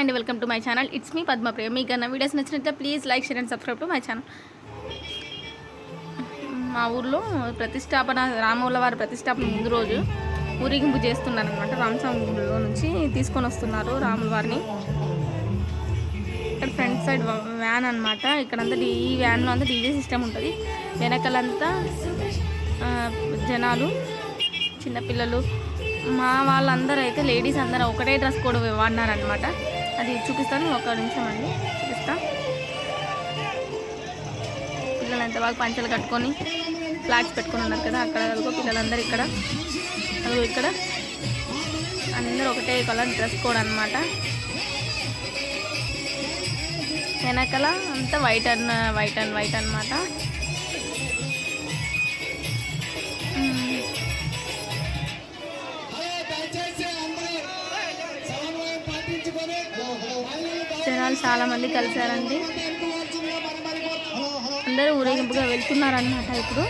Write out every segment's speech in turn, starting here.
And welcome to my channel. It's me Padmapriya మీకు అన్న videos నచ్చినట్లయితే please like share and subscribe to my channel మా ఊర్లో ప్రతిష్టాపన రామవులవారి ప్రతిష్టాపన ముందు రోజు ఊరేగింపు చేస్తున్నారనమాట రామస్వామిలో నుంచి తీసుకొని వస్తున్నారు రాముల వారిని. ఇక్కడ ఫ్రంట్ సైడ్ వ్యాన్ అనమాట ఇక్కడంతా డీ ఈ వ్యాన్లో అంతా డీజే సిస్టమ్ ఉంటుంది. వెనకాలంతా జనాలు చిన్నపిల్లలు మా వాళ్ళందరూ అయితే లేడీస్ అందరూ ఒకటే డ్రెస్ కోడ్ వాడినారనమాట అది చూపిస్తాను ఒక నిమిషం అండి. చూపిస్తా. పిల్లలు ఎంత బాగా పంచలు కట్టుకొని ఫ్లాగ్స్ పెట్టుకుని ఉన్నారు కదా అక్కడ అదిగో పిల్లలందరూ ఇక్కడ. అదిగో ఇక్కడ. అందరూ ఒకటే కలర్ డ్రెస్ కోడ్ అనమాట వెనకాల అంతా white and white and white అనమాట వాళ్ళు చాలా మంది కలిశారండి. అందరూ ఊరేగింపుగా వెళ్తున్నారన్నమాట ఇప్పుడు.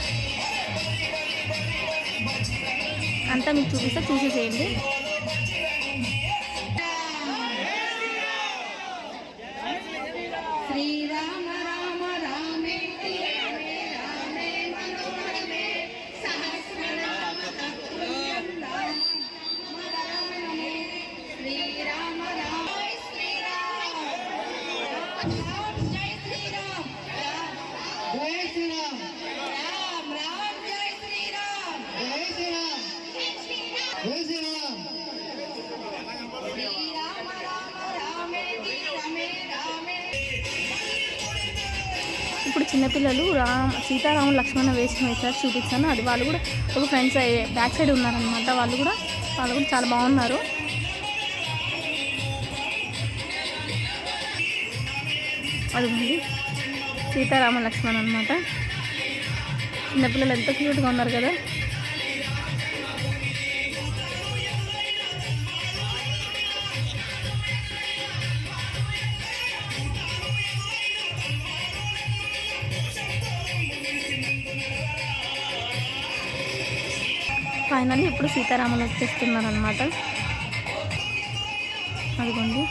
అంతా మీకు చూపిస్తే చూసేసేయండి. ఇప్పుడు చిన్నపిల్లలు రామ్ సీతారాములు లక్ష్మణ వేషం వేశారు చూపిస్తాను. అది వాళ్ళు కూడా ఒక ఫ్రెండ్స్ బ్యాక్ సైడ్ ఉన్నారనమాట వాళ్ళు కూడా వాళ్ళు కూడా చాలా బాగున్నారు. అది సీతారామ లక్ష్మణ్ అనమాట చిన్నపిల్లలు ఎంత క్యూట్గా ఉన్నారు కదా. ఫైనల్లీ ఇప్పుడు సీతారాములు వచ్చేస్తున్నారు అనమాట అదిగోండి.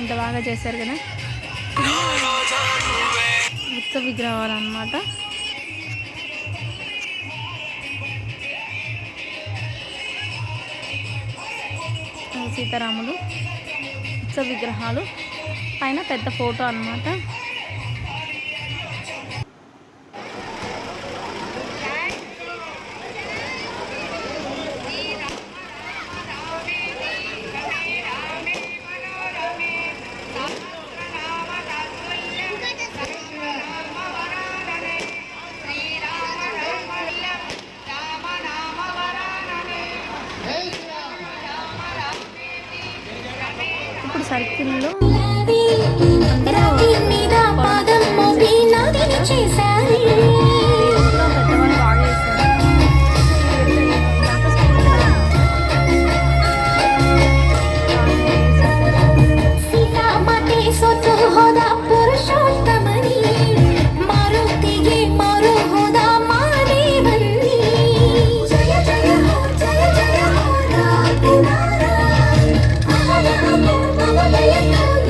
ఇంత బాగా చేశారు కదా. ఉత్సవ విగ్రహాలు అనమాట సీతారాములు ఉత్సవ విగ్రహాలు. పైన పెద్ద ఫోటో అన్నమాట. సర్కిల్లో రాతి మీద పాదం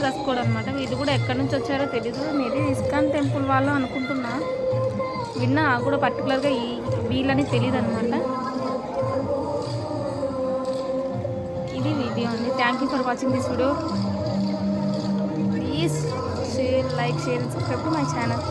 డ్రెస్ కోడ్ అనమాట వీళ్ళు కూడా ఎక్కడి నుంచి వచ్చారో తెలీదు. మేబీ ఇస్కాన్ టెంపుల్ వాళ్ళు అనుకుంటున్నా. విన్నా కూడా పర్టికులర్గా ఈ వీళ్ళని తెలియదు అనమాట ఇది వీడియో అండి. Thank you for watching this video please share like share subscribe to my channel